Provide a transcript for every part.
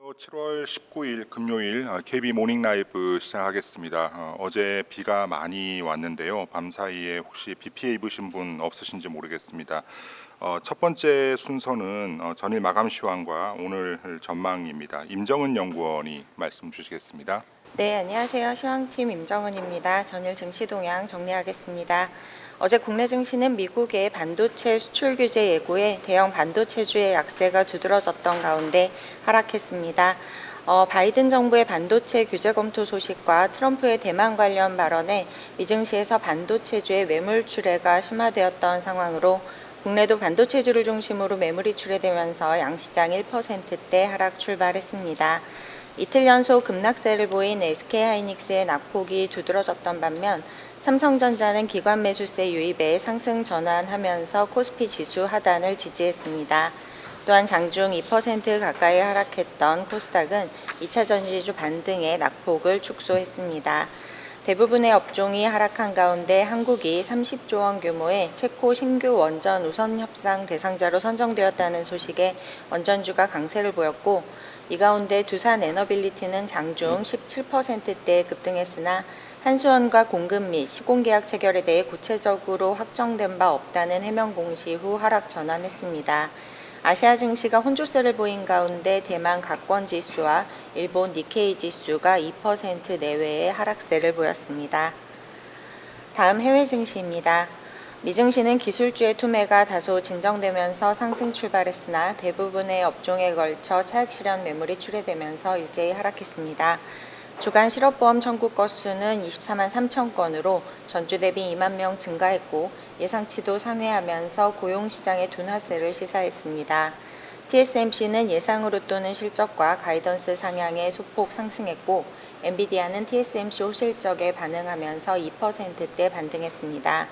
7월 19일 금요일 어, KB 모닝 라이브 시작하겠습니다. 어, 어제 비가 많이 왔는데요. 밤 사이에 혹시 비 피해 입으신 분 없으신지 모르겠습니다. 어, 첫 번째 순서는 어, 전일 마감 시황과 오늘 전망입니다. 임정은 연구원이 말씀 주시겠습니다. 네, 안녕하세요. 시황팀 임정은입니다. 전일 증시 동향 정리하겠습니다. 어제 국내 증시는 미국의 반도체 수출 규제 예고에 대형 반도체주의 약세가 두드러졌던 가운데 하락했습니다. 어, 바이든 정부의 반도체 규제 검토 소식과 트럼프의 대만 관련 발언에 미증시에서 반도체주의 매물 출회가 심화되었던 상황으로 국내도 반도체주를 중심으로 매물이 출회되면서 양시장 1%대 하락 출발했습니다. 이틀 연속 급락세를 보인 SK하이닉스의 낙폭이 두드러졌던 반면 삼성전자는 기관 매수세 유입에 상승 전환하면서 코스피 지수 하단을 지지했습니다. 또한 장중 2% 가까이 하락했던 코스닥은 2차 전지주 반등의 낙폭을 축소했습니다. 대부분의 업종이 하락한 가운데 한국이 30조 원 규모의 체코 신규 원전 우선 협상 대상자로 선정되었다는 소식에 원전주가 강세를 보였고 이 가운데 두산 에너빌리티는 장중 17%대 급등했으나 한수원과 공급 및 시공계약 체결에 대해 구체적으로 확정된 바 없다는 해명 공시 후 하락 전환했습니다. 아시아 증시가 혼조세를 보인 가운데 대만 각권 지수와 일본 니케이 지수가 2% 내외의 하락세를 보였습니다. 다음 해외 증시입니다. 미증시는 기술주의 투매가 다소 진정되면서 상승 출발했으나 대부분의 업종에 걸쳐 차익 실현 매물이 출회되면서 일제히 하락했습니다. 주간 실업보험 청구 건수는 24만 3천 건으로 전주 대비 2만 명 증가했고 예상치도 상회하면서 고용시장의 둔화세를 시사했습니다. TSMC는 예상으로 또는 실적과 가이던스 상향에 소폭 상승했고 엔비디아는 TSMC 호실적에 반응하면서 2%대 반등했습니다.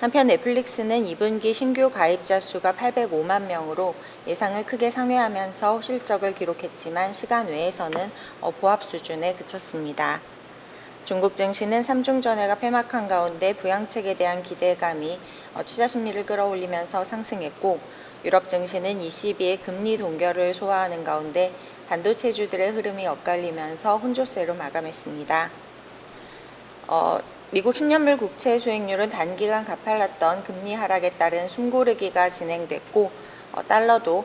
한편 넷플릭스는 2분기 신규 가입자 수가 805만 명으로 예상을 크게 상회하면서 실적을 기록했지만 시간 외에서는 어, 보합 수준에 그쳤습니다. 중국 증시는 3중 전회가 폐막한 가운데 부양책에 대한 기대감이 어, 투자 심리를 끌어올리면서 상승했고 유럽 증시는 22의 금리 동결을 소화하는 가운데 반도체주들의 흐름이 엇갈리면서 혼조세로 마감했습니다. 어, 미국 10년물 국채 수익률은 단기간 가팔랐던 금리 하락에 따른 숨고르기가 진행됐고 어, 달러도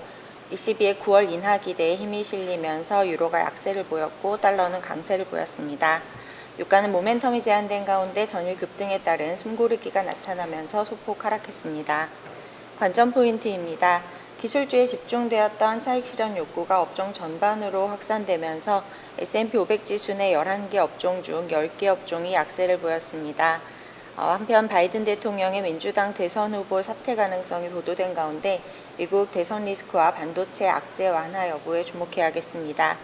22의 9월 인하 기대에 힘이 실리면서 유로가 약세를 보였고 달러는 강세를 보였습니다. 유가는 모멘텀이 제한된 가운데 전일 급등에 따른 숨고르기가 나타나면서 소폭 하락했습니다. 관전 포인트입니다. 기술주에 집중되었던 차익 실현 욕구가 업종 전반으로 확산되면서 S&P 500 지수 내 11개 업종 중 10개 업종이 약세를 보였습니다. 어, 한편 바이든 대통령의 민주당 대선 후보 사퇴 가능성이 보도된 가운데 미국 대선 리스크와 반도체 악재 완화 여부에 주목해야겠습니다.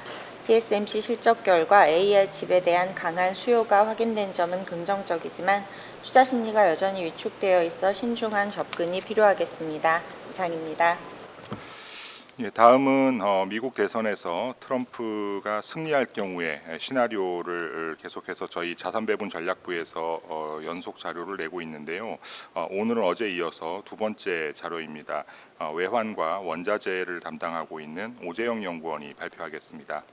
TSMC 실적 결과 AR 칩에 대한 강한 수요가 확인된 점은 긍정적이지만 투자 심리가 여전히 위축되어 있어 신중한 접근이 필요하겠습니다. 이상입니다. 예, 다음은 어, 미국 대선에서 트럼프가 승리할 경우에 시나리오를 계속해서 저희 자산배분 전략부에서 어, 연속 자료를 내고 있는데요. 어, 오늘은 어제 이어서 두 번째 자료입니다. 어, 외환과 원자재를 담당하고 있는 오재영 연구원이 발표하겠습니다.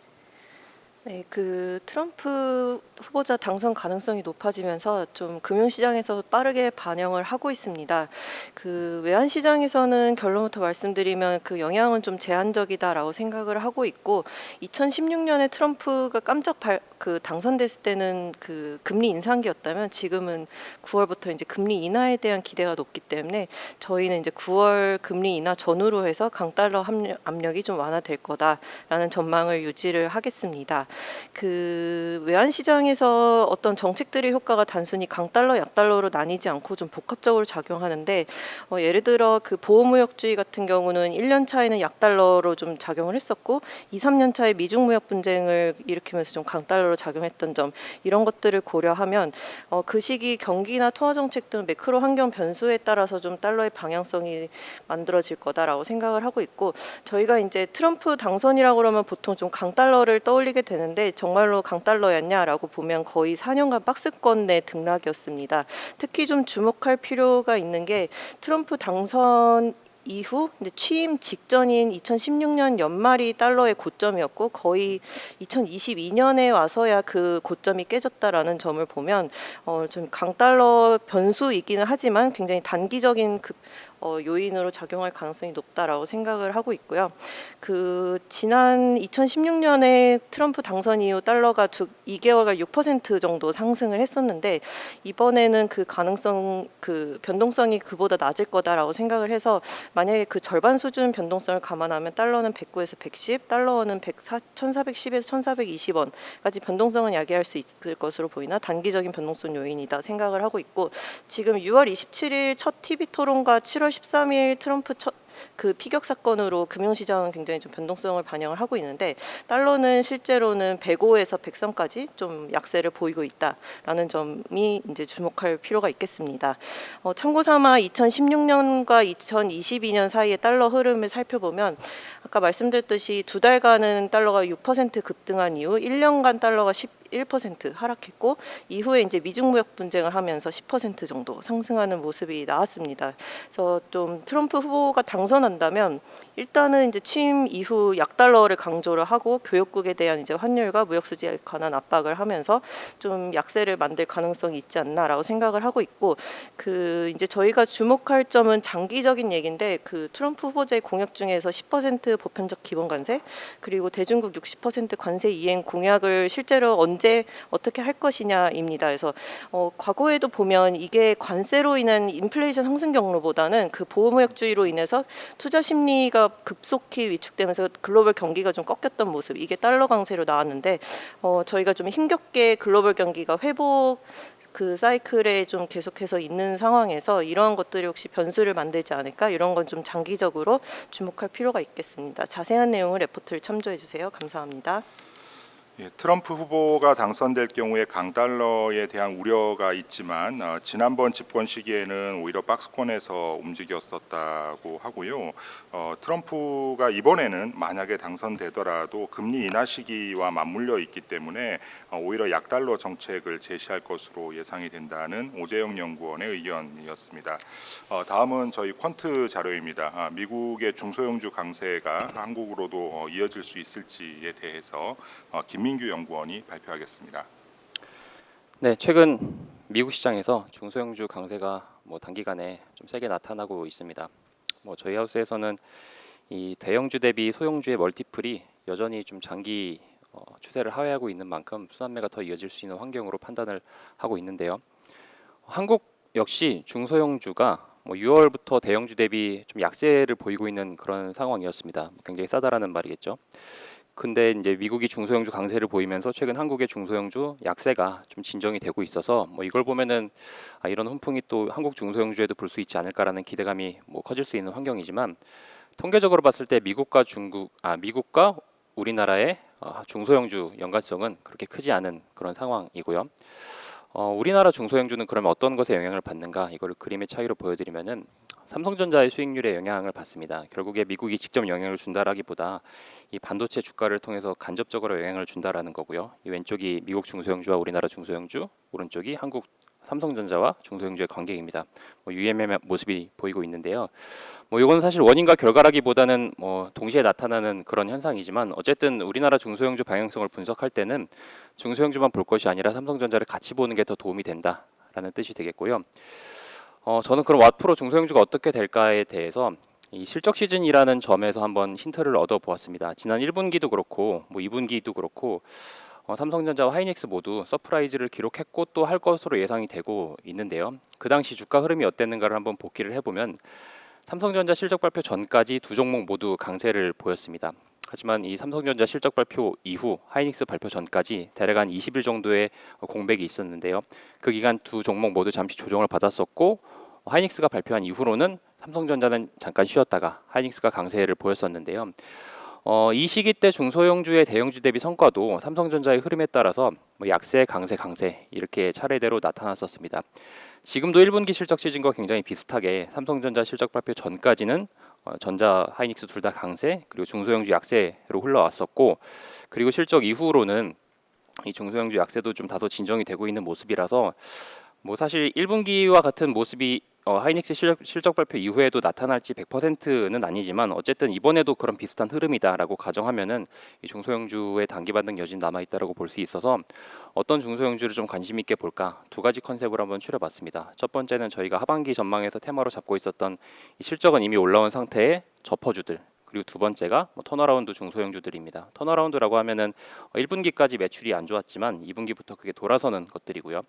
네, 그 트럼프 후보자 당선 가능성이 높아지면서 좀 금융시장에서 빠르게 반영을 하고 있습니다. 그 외환시장에서는 결론부터 말씀드리면 그 영향은 좀 제한적이다라고 생각을 하고 있고 2016년에 트럼프가 깜짝 발, 그 당선됐을 때는 그 금리 인상기였다면 지금은 9월부터 이제 금리 인하에 대한 기대가 높기 때문에 저희는 이제 9월 금리 인하 전후로 해서 강달러 압력- 압력이 좀 완화될 거다라는 전망을 유지를 하겠습니다. 그 외환 시장에서 어떤 정책들의 효과가 단순히 강달러, 약달러로 나뉘지 않고 좀 복합적으로 작용하는데 어, 예를 들어 그 보호무역주의 같은 경우는 1년 차에는 약달러로 좀 작용을 했었고 2, 3년 차에 미중 무역 분쟁을 일으키면서 좀 강달러로 작용했던 점 이런 것들을 고려하면 어, 그 시기 경기나 통화 정책 등 매크로 환경 변수에 따라서 좀 달러의 방향성이 만들어질 거다라고 생각을 하고 있고 저희가 이제 트럼프 당선이라고 그러면 보통 좀 강달러를 떠올리게 되는 데 정말로 강달러였냐라고 보면 거의 4년간 박스권 내 등락이었습니다. 특히 좀 주목할 필요가 있는 게 트럼프 당선 이후 취임 직전인 2016년 연말이 달러의 고점이었고 거의 2022년에 와서야 그 고점이 깨졌다라는 점을 보면 어, 좀 강달러 변수이기는 하지만 굉장히 단기적인 급 어, 요인으로 작용할 가능성이 높다라고 생각을 하고 있고요. 그 지난 2016년에 트럼프 당선 이후 달러가 두 2개월간 6% 정도 상승을 했었는데 이번에는 그 가능성 그 변동성이 그보다 낮을 거다라고 생각을 해서 만약에 그 절반 수준 변동성을 감안하면 달러는 109에서 110, 달러는 104, 1410에서 1420원까지 변동성은 야기할 수 있을 것으로 보이나 단기적인 변동성 요인이다 생각을 하고 있고 지금 6월 27일 첫 TV 토론과 7월 13일 트럼프 첫 그 피격 사건으로 금융시장은 굉장히 좀 변동성을 반영을 하고 있는데 달러는 실제로는 105에서 103까지 좀 약세를 보이고 있다라는 점이 이제 주목할 필요가 있겠습니다. 어, 참고 삼아 2016년과 2022년 사이의 달러 흐름을 살펴보면 아까 말씀드렸듯이 두 달간은 달러가 6% 급등한 이후 1년간 달러가 11% 하락했고 이후에 이제 미중 무역 분쟁을 하면서 10% 정도 상승하는 모습이 나왔습니다. 그래서 좀 트럼프 후보가 당선한다면 일단은 이제 취임 이후 약달러를 강조를 하고 교역국에 대한 이제 환율과 무역 수지에 관한 압박을 하면서 좀 약세를 만들 가능성이 있지 않나라고 생각을 하고 있고 그 이제 저희가 주목할 점은 장기적인 얘기인데 그 트럼프 후보자의 공약 중에서 10% 보편적 기본 관세 그리고 대중국 60% 관세 이행 공약을 실제로 언제 어떻게 할 것이냐입니다. 그래서 어, 과거에도 보면 이게 관세로 인한 인플레이션 상승 경로보다는 그 보호무역주의로 인해서 투자 심리가 급속히 위축되면서 글로벌 경기가 좀 꺾였던 모습 이게 달러 강세로 나왔는데 어, 저희가 좀 힘겹게 글로벌 경기가 회복 그 사이클에 좀 계속해서 있는 상황에서 이러한 것들이 혹시 변수를 만들지 않을까 이런 건 좀 장기적으로 주목할 필요가 있겠습니다. 자세한 내용을 레포트를 참조해 주세요. 감사합니다. 예, 트럼프 후보가 당선될 경우에 강달러에 대한 우려가 있지만 어, 지난번 집권 시기에는 오히려 박스권에서 움직였었다고 하고요. 어, 트럼프가 이번에는 만약에 당선되더라도 금리 인하 시기와 맞물려 있기 때문에 어, 오히려 약달러 정책을 제시할 것으로 예상이 된다는 오재영 연구원의 의견이었습니다. 어, 다음은 저희 퀀트 자료입니다. 아, 미국의 중소형주 강세가 한국으로도 어, 이어질 수 있을지에 대해서 어, 김민 규 연구원이 발표하겠습니다. 네, 최근 미국 시장에서 중소형주 강세가 뭐 단기간에 좀 세게 나타나고 있습니다. 뭐 저희 하우스에서는 이 대형주 대비 소형주의 멀티플이 여전히 좀 장기 어, 추세를 하회하고 있는 만큼 순환매가 더 이어질 수 있는 환경으로 판단을 하고 있는데요. 한국 역시 중소형주가 뭐 6월부터 대형주 대비 좀 약세를 보이고 있는 그런 상황이었습니다. 굉장히 싸다라는 말이겠죠. 근데 이제 미국이 중소형주 강세를 보이면서 최근 한국의 중소형주 약세가 좀 진정이 되고 있어서 뭐 이걸 보면은 아, 이런 훈풍이 또 한국 중소형주에도 불수 있지 않을까라는 기대감이 뭐 커질 수 있는 환경이지만 통계적으로 봤을 때 미국과 중국 아 미국과 우리나라의 어, 중소형주 연관성은 그렇게 크지 않은 그런 상황이고요. 어, 우리나라 중소형주는 그러면 어떤 것에 영향을 받는가 이거를 그림의 차이로 보여드리면은 삼성전자의 수익률에 영향을 받습니다. 결국에 미국이 직접 영향을 준다라기보다 이 반도체 주가를 통해서 간접적으로 영향을 준다라는 거고요. 이 왼쪽이 미국 중소형주와 우리나라 중소형주, 오른쪽이 한국 삼성전자와 중소형주의 관계입니다. 뭐 UM의 모습이 보이고 있는데요. 뭐 이건 사실 원인과 결과라기보다는 뭐 동시에 나타나는 그런 현상이지만 어쨌든 우리나라 중소형주 방향성을 분석할 때는 중소형주만 볼 것이 아니라 삼성전자를 같이 보는 게 더 도움이 된다라는 뜻이 되겠고요. 어, 저는 그럼 앞으로 중소형주가 어떻게 될까에 대해서 이 실적 시즌이라는 점에서 한번 힌트를 얻어 보았습니다. 지난 1분기도 그렇고 뭐 2분기도 그렇고 어, 삼성전자와 하이닉스 모두 서프라이즈를 기록했고 또 할 것으로 예상이 되고 있는데요. 그 당시 주가 흐름이 어땠는가를 한번 복기를 해보면 삼성전자 실적 발표 전까지 두 종목 모두 강세를 보였습니다. 하지만 이 삼성전자 실적 발표 이후 하이닉스 발표 전까지 대략 한 20일 정도의 공백이 있었는데요. 그 기간 두 종목 모두 잠시 조정을 받았었고 하이닉스가 발표한 이후로는 삼성전자는 잠깐 쉬었다가 하이닉스가 강세를 보였었는데요. 어, 이 시기 때 중소형주의 대형주 대비 성과도 삼성전자의 흐름에 따라서 뭐 약세, 강세, 강세 이렇게 차례대로 나타났었습니다. 지금도 1분기 실적 시즌과 굉장히 비슷하게 삼성전자 실적 발표 전까지는 어, 전자, 하이닉스 둘 다 강세 그리고 중소형주 약세로 흘러왔었고 그리고 실적 이후로는 이 중소형주 약세도 좀 다소 진정이 되고 있는 모습이라서 뭐 사실 1분기와 같은 모습이 어, 하이닉스 실적, 실적 발표 이후에도 나타날지 100%는 아니지만 어쨌든 이번에도 그런 비슷한 흐름이다라고 가정하면은 이 중소형주의 단기 반등 여진 남아 있다라고 볼 수 있어서 어떤 중소형주를 좀 관심 있게 볼까 두 가지 컨셉을 한번 추려봤습니다. 첫 번째는 저희가 하반기 전망에서 테마로 잡고 있었던 이 실적은 이미 올라온 상태의 저퍼주들 그리고 두 번째가 뭐 턴어라운드 중소형주들입니다. 턴어라운드라고 하면은 어, 1분기까지 매출이 안 좋았지만 2분기부터 그게 돌아서는 것들이고요.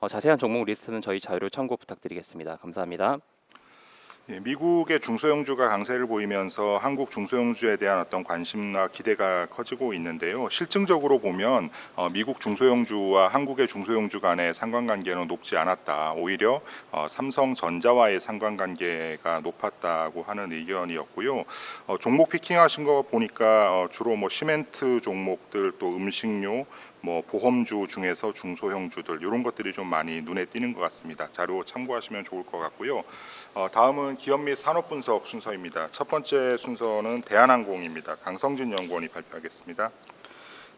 어, 자세한 종목 리스트는 저희 자료 참고 부탁드리겠습니다. 감사합니다. 예, 미국의 중소형주가 강세를 보이면서 한국 중소형주에 대한 어떤 관심과 기대가 커지고 있는데요. 실증적으로 보면 어, 미국 중소형주와 한국의 중소형주 간의 상관관계는 높지 않았다. 오히려 어, 삼성전자와의 상관관계가 높았다고 하는 의견이었고요. 어, 종목 피킹하신 거 보니까 어, 주로 뭐 시멘트 종목들 또 음식료 뭐 보험주 중에서 중소형주들 이런 것들이 좀 많이 눈에 띄는 것 같습니다. 자료 참고하시면 좋을 것 같고요. 어, 다음은 기업 및 산업 분석 순서입니다. 첫 번째 순서는 대한항공입니다. 강성진 연구원이 발표하겠습니다.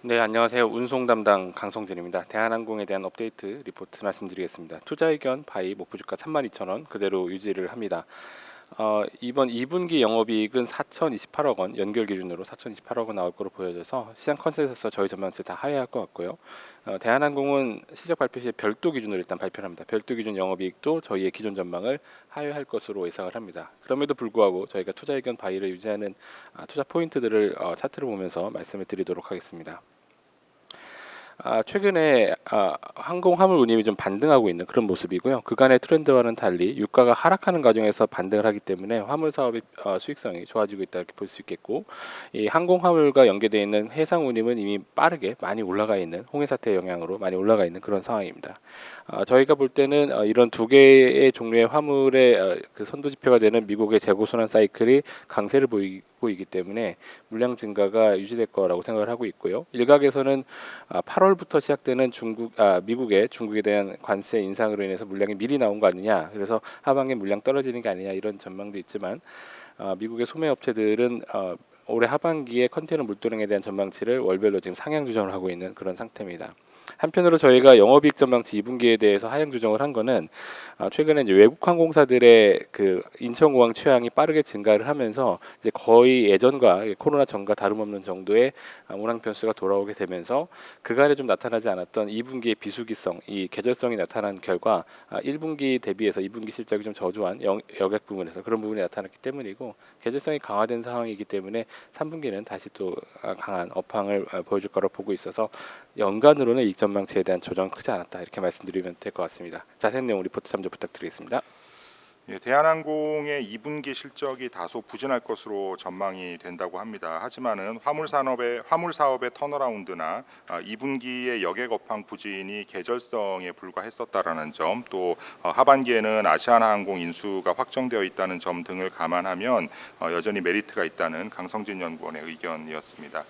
네, 안녕하세요. 운송 담당 강성진입니다. 대한항공에 대한 업데이트 리포트 말씀드리겠습니다. 투자 의견 바이 목표 주가 32,000원 그대로 유지를 합니다. 어, 이번 2분기 영업이익은 4,028억 원 연결 기준으로 4,028억 원 나올 거로 보여져서 시장 컨센서스 저희 전망치를 다 하회할 것 같고요. 어, 대한항공은 실적 발표 시 별도 기준으로 일단 발표를 합니다. 별도 기준 영업이익도 저희의 기존 전망을 하회할 것으로 예상을 합니다. 그럼에도 불구하고 저희가 투자 의견 바이를 유지하는 아, 투자 포인트들을 어, 차트를 보면서 말씀을 드리도록 하겠습니다. 아, 최근에 아, 항공 화물 운임이 좀 반등하고 있는 그런 모습이고요. 그간의 트렌드와는 달리 유가가 하락하는 과정에서 반등을 하기 때문에 화물 사업의 어, 수익성이 좋아지고 있다 이렇게 볼 수 있겠고 이 항공 화물과 연계되어 있는 해상 운임은 이미 빠르게 많이 올라가 있는 홍해 사태 영향으로 많이 올라가 있는 그런 상황입니다. 아, 저희가 볼 때는 어, 이런 두 개의 종류의 화물의 어, 그 선도 지표가 되는 미국의 재고 순환 사이클이 강세를 보이 고 있기 때문에 물량 증가가 유지될 거라고 생각을 하고 있고요. 일각에서는 아, 8월부터 시작되는 중국, 아, 미국의 중국에 대한 관세 인상으로 인해서 물량이 미리 나온 거 아니냐. 그래서 하반기 물량 떨어지는 게 아니냐 이런 전망도 있지만 아, 미국의 소매 업체들은 어, 올해 하반기에 컨테이너 물도량에 대한 전망치를 월별로 지금 상향 조정을 하고 있는 그런 상태입니다. 한편으로 저희가 영업이익 전망치 2분기에 대해서 하향 조정을 한 거는 아, 최근에 이제 외국 항공사들의 그 인천공항 취향이 빠르게 증가를 하면서 이제 거의 예전과 코로나 전과 다름없는 정도의 아, 운항 변수가 돌아오게 되면서 그간에 좀 나타나지 않았던 2분기의 비수기성, 이 계절성이 나타난 결과 아, 1분기 대비해서 2분기 실적이 좀 저조한 영, 여객 부분에서 그런 부분이 나타났기 때문이고 계절성이 강화된 상황이기 때문에 3분기는 다시 또 아, 강한 업황을 아, 보여줄 거로 보고 있어서 연간으로는 이익 전망치에 대한 조정은 크지 않았다 이렇게 말씀드리면 될 것 같습니다. 자세한 내용 리포트 참조 부탁드리겠습니다. 예, 대한항공의 2분기 실적이 다소 부진할 것으로 전망이 된다고 합니다. 하지만은 화물 산업의 화물 사업의 턴어라운드나 아, 2분기의 여객 업황 부진이 계절성에 불과했었다라는 점, 또 어, 하반기에는 아시아나항공 인수가 확정되어 있다는 점 등을 감안하면 어, 여전히 메리트가 있다는 강성진 연구원의 의견이었습니다.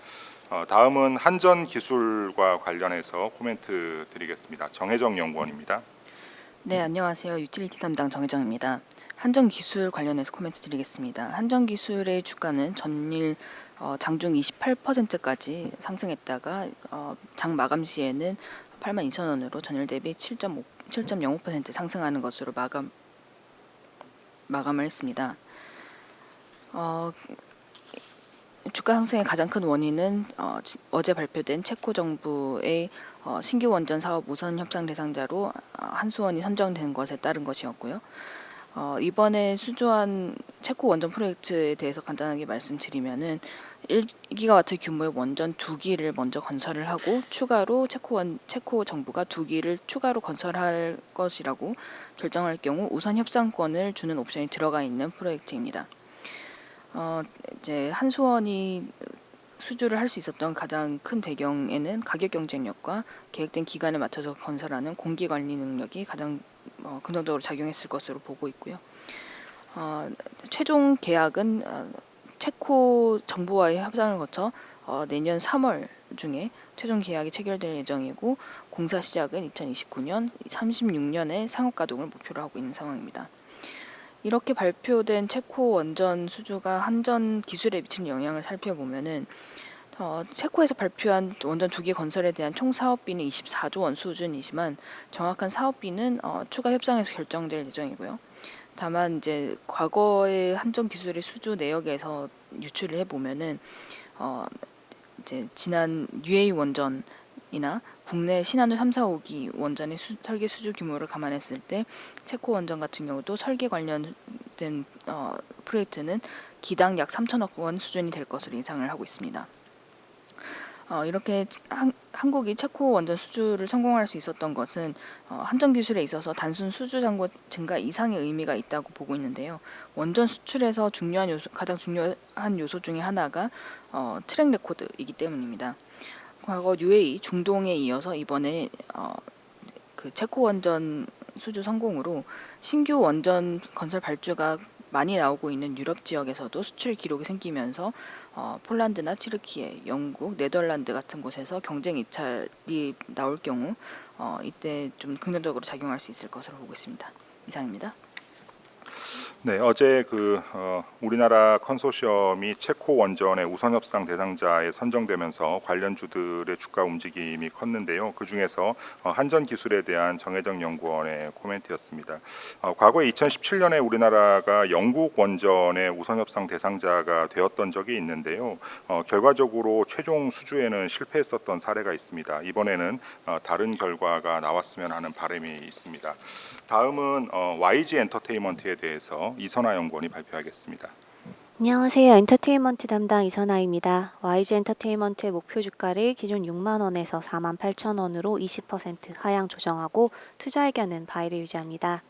어, 다음은 한전 기술과 관련해서 코멘트 드리겠습니다. 정혜정 연구원입니다. 네, 안녕하세요. 유틸리티 담당 정혜정입니다. 한전 기술 관련해서 코멘트 드리겠습니다. 한전 기술의 주가는 전일 어, 장중 28%까지 상승했다가 어, 장 마감 시에는 82,000원으로 전일 대비 7.5 7.05% 상승하는 것으로 마감 마감을 했습니다. 어, 주가 상승의 가장 큰 원인은 어, 지- 어제 발표된 체코 정부의 어, 신규 원전 사업 우선 협상 대상자로 어, 한수원이 선정된 것에 따른 것이었고요. 어, 이번에 수주한 체코 원전 프로젝트에 대해서 간단하게 말씀드리면은 1기가와트 규모의 원전 두 기를 먼저 건설을 하고 추가로 체코 원, 체코 정부가 두 기를 추가로 건설할 것이라고 결정할 경우 우선 협상권을 주는 옵션이 들어가 있는 프로젝트입니다. 어, 이제 한수원이 수주를 할 수 있었던 가장 큰 배경에는 가격 경쟁력과 계획된 기간에 맞춰서 건설하는 공기 관리 능력이 가장 어, 긍정적으로 작용했을 것으로 보고 있고요. 어, 최종 계약은 어, 체코 정부와의 협상을 거쳐 어, 내년 3월 중에 최종 계약이 체결될 예정이고 공사 시작은 2029년, 36년에 상업 가동을 목표로 하고 있는 상황입니다. 이렇게 발표된 체코 원전 수주가 한전 기술에 미치는 영향을 살펴보면은 어, 체코에서 발표한 원전 두 개 건설에 대한 총 사업비는 24조 원 수준이지만 정확한 사업비는 어, 추가 협상에서 결정될 예정이고요. 다만 이제 과거의 한정 기술의 수주 내역에서 유출을 해 보면은 어 이제 지난 UA 원전 이나 국내 신한우 3, 4, 5기 원전의 수, 설계 수주 규모를 감안했을 때 체코 원전 같은 경우도 설계 관련된 어, 프로젝트는 기당 약 3천억 원 수준이 될 것으로 예상을 하고 있습니다. 어, 이렇게 한, 한국이 체코 원전 수주를 성공할 수 있었던 것은 어, 한정 기술에 있어서 단순 수주 잔고 증가 이상의 의미가 있다고 보고 있는데요. 원전 수출에서 중요한 요소, 가장 중요한 요소 중에 하나가 어, 트랙 레코드이기 때문입니다. 과거 UAE 중동에 이어서 이번에 어, 그 체코 원전 수주 성공으로 신규 원전 건설 발주가 많이 나오고 있는 유럽 지역에서도 수출 기록이 생기면서 어, 폴란드나 튀르키예, 영국, 네덜란드 같은 곳에서 경쟁 입찰이 나올 경우 어, 이때 좀 긍정적으로 작용할 수 있을 것으로 보고 있습니다. 이상입니다. 네, 어제 그 어, 우리나라 컨소시엄이 체코 원전의 우선 협상 대상자에 선정되면서 관련주들의 주가 움직임이 컸는데요. 그 중에서 어, 한전 기술에 대한 정혜정 연구원의 코멘트였습니다. 어, 과거에 2017년에 우리나라가 영국 원전의 우선 협상 대상자가 되었던 적이 있는데요. 어, 결과적으로 최종 수주에는 실패했었던 사례가 있습니다. 이번에는 어, 다른 결과가 나왔으면 하는 바람이 있습니다. 다음은 어, YG 엔터테인먼트에 대해서 이선아 연구원이 발표하겠습니다. 안녕하세요. 엔터테인먼트 담당 이선아입니다. YG 엔터테인먼트의 목표 주가를 기존 6만 원에서 4만 8천 원으로 20% 하향 조정하고 투자 의견은 바이를 유지합니다.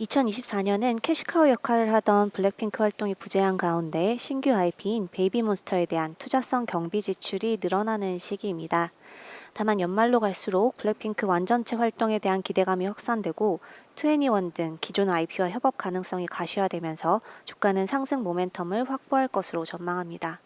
2024년은 캐시카우 역할을 하던 블랙핑크 활동이 부재한 가운데 신규 IP인 베이비몬스터에 대한 투자성 경비 지출이 늘어나는 시기입니다. 다만 연말로 갈수록 블랙핑크 완전체 활동에 대한 기대감이 확산되고 2NE1 등 기존 IP와 협업 가능성이 가시화되면서 주가는 상승 모멘텀을 확보할 것으로 전망합니다.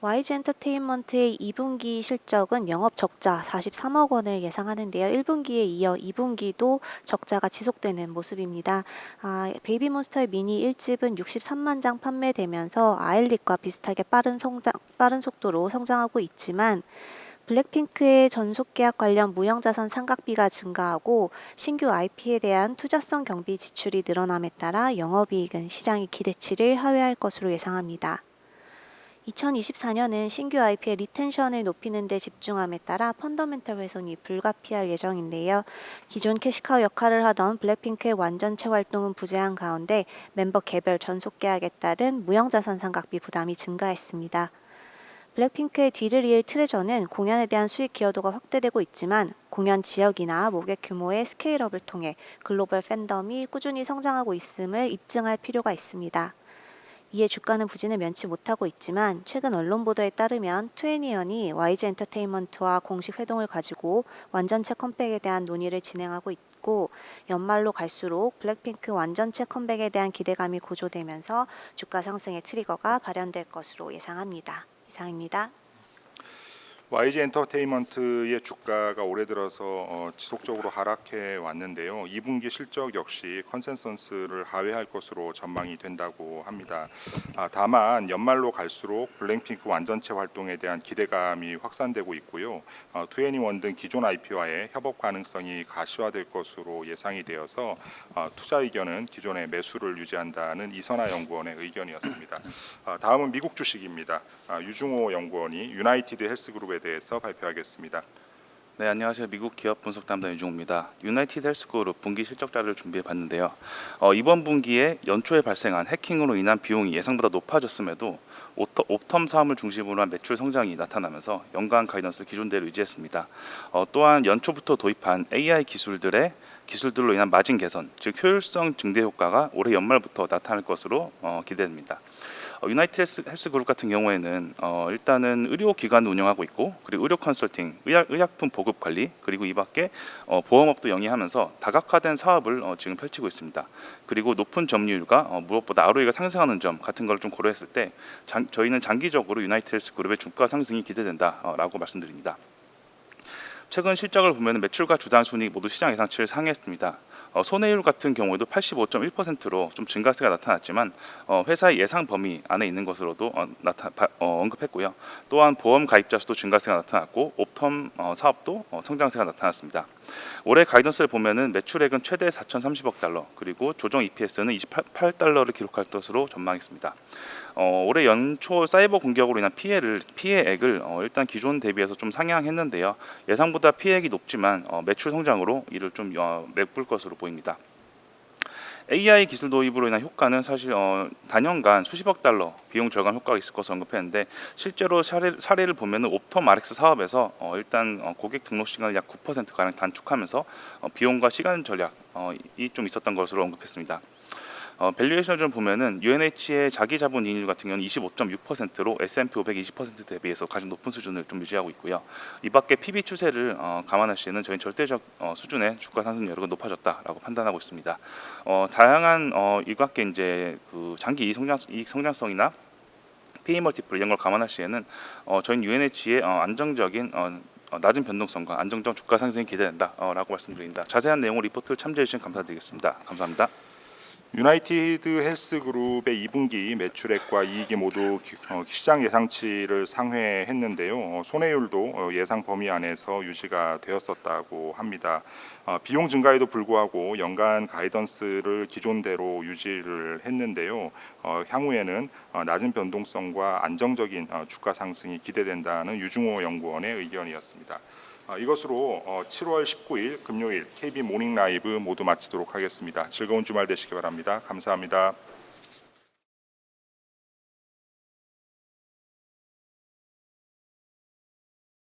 YG 엔터테인먼트의 2분기 실적은 영업 적자 43억 원을 예상하는데요. 1분기에 이어 2분기도 적자가 지속되는 모습입니다. 아, 베이비몬스터의 미니 1집은 63만 장 판매되면서 아일릿과 비슷하게 빠른 성장 빠른 속도로 성장하고 있지만 블랙핑크의 전속 계약 관련 무형자산 상각비가 증가하고 신규 IP에 대한 투자성 경비 지출이 늘어남에 따라 영업이익은 시장의 기대치를 하회할 것으로 예상합니다. 2024년은 신규 IP의 리텐션을 높이는 데 집중함에 따라 펀더멘털 훼손이 불가피할 예정인데요. 기존 캐시카우 역할을 하던 블랙핑크의 완전체 활동은 부재한 가운데 멤버 개별 전속 계약에 따른 무형자산 상각비 부담이 증가했습니다. 블랙핑크의 뒤를 이을 트레저는 공연에 대한 수익 기여도가 확대되고 있지만 공연 지역이나 모객 규모의 스케일업을 통해 글로벌 팬덤이 꾸준히 성장하고 있음을 입증할 필요가 있습니다. 이에 주가는 부진을 면치 못하고 있지만 최근 언론 보도에 따르면 투애니언이 YG 엔터테인먼트와 공식 회동을 가지고 완전체 컴백에 대한 논의를 진행하고 있고 연말로 갈수록 블랙핑크 완전체 컴백에 대한 기대감이 고조되면서 주가 상승의 트리거가 발현될 것으로 예상합니다. 이상입니다. YG 엔터테인먼트의 주가가 올해 들어서 어, 지속적으로 하락해 왔는데요. 2분기 실적 역시 컨센서스를 하회할 것으로 전망이 된다고 합니다. 아, 다만 연말로 갈수록 블랙핑크 완전체 활동에 대한 기대감이 확산되고 있고요. 어, 투애니원 등 기존 IP와의 협업 가능성이 가시화될 것으로 예상이 되어서 어, 투자 의견은 기존의 매수를 유지한다는 이선아 연구원의 의견이었습니다. 아, 다음은 미국 주식입니다. 아, 유중호 연구원이 유나이티드 헬스그룹에 대해서 발표하겠습니다. 네, 안녕하세요. 미국 기업 분석 담당 유중호입니다. 유나이티드 헬스그룹 분기 실적자를 준비해 봤는데요. 어, 이번 분기에 연초에 발생한 해킹으로 인한 비용이 예상보다 높아졌음에도 오터, 옵텀 사업을 중심으로 한 매출 성장이 나타나면서 연간 가이던스를 기존대로 유지했습니다. 어, 또한 연초부터 도입한 AI 기술들의 기술들로 인한 마진 개선, 즉 효율성 증대 효과가 올해 연말부터 나타날 것으로 어, 기대됩니다. 어, 유나이티드 헬스, 헬스 그룹 같은 경우에는 어, 일단은 의료 기관을 운영하고 있고 그리고 의료 컨설팅, 의약, 의약품 보급 관리 그리고 이밖에 어, 보험업도 영위하면서 다각화된 사업을 어, 지금 펼치고 있습니다. 그리고 높은 점유율과 어, 무엇보다 ROE가 상승하는 점 같은 걸 좀 고려했을 때 장, 저희는 장기적으로 유나이티드 헬스 그룹의 주가 상승이 기대된다라고 말씀드립니다. 최근 실적을 보면 매출과 주당 순이익 모두 시장 예상치를 상회했습니다. 어, 손해율 같은 경우에도 85.1%로 좀 증가세가 나타났지만 어, 회사의 예상 범위 안에 있는 것으로도 어, 나타, 바- 어, 언급했고요. 또한 보험 가입자 수도 증가세가 나타났고 옵텀 어, 사업도 어, 성장세가 나타났습니다. 올해 가이던스를 보면은 매출액은 최대 4,030억 달러 그리고 조정 EPS는 28달러를 기록할 것으로 전망했습니다. 어, 올해 연초 사이버 공격으로 인한 피해를 피해액을 어, 일단 기존 대비해서 좀 상향했는데요. 예상보다 피해액이 높지만 어, 매출 성장으로 이를 좀 어, 메꿀 것으로 보입니다. AI 기술 도입으로 인한 효과는 사실 어, 단연간 수십억 달러 비용 절감 효과가 있을 것을 언급했는데 실제로 사례, 사례를 보면은 옵텀 RX 사업에서 어, 일단 어, 고객 등록 시간을 약 9% 가량 단축하면서 어, 비용과 시간 절약이 좀 있었던 것으로 언급했습니다. 어, 밸류에이션을 보면은 UNH의 자기 자본 이익률 같은 경우는 25.6%로 S&P 500 20% 대비해서 가장 높은 수준을 좀 유지하고 있고요. 이 밖에 PB 추세를 어, 감안할 시에는 저희 절대적 어, 수준의 주가 상승 여력은 높아졌다라고 판단하고 있습니다. 어, 다양한 어, 이밖에 이제 그 장기 이익 성장 이익 성장성이나 PE 멀티플 이런 걸 감안할 시에는 어, 저희 UNH의 어, 안정적인 어, 어, 낮은 변동성과 안정적 주가 상승이 기대된다라고 말씀드립니다. 자세한 내용을 리포트를 참조해 주신 감사드리겠습니다. 감사합니다. 유나이티드 헬스 그룹의 2분기 매출액과 이익이 모두 기- 어, 시장 예상치를 상회했는데요. 어, 손해율도 어, 예상 범위 안에서 유지가 되었었다고 합니다. 어, 비용 증가에도 불구하고 연간 가이던스를 기존대로 유지를 했는데요. 어, 향후에는 어, 낮은 변동성과 안정적인 어, 주가 상승이 기대된다는 유중호 연구원의 의견이었습니다. 아, 이것으로 어, 7월 19일 금요일 KB 모닝 라이브 모두 마치도록 하겠습니다. 즐거운 주말 되시기 바랍니다. 감사합니다.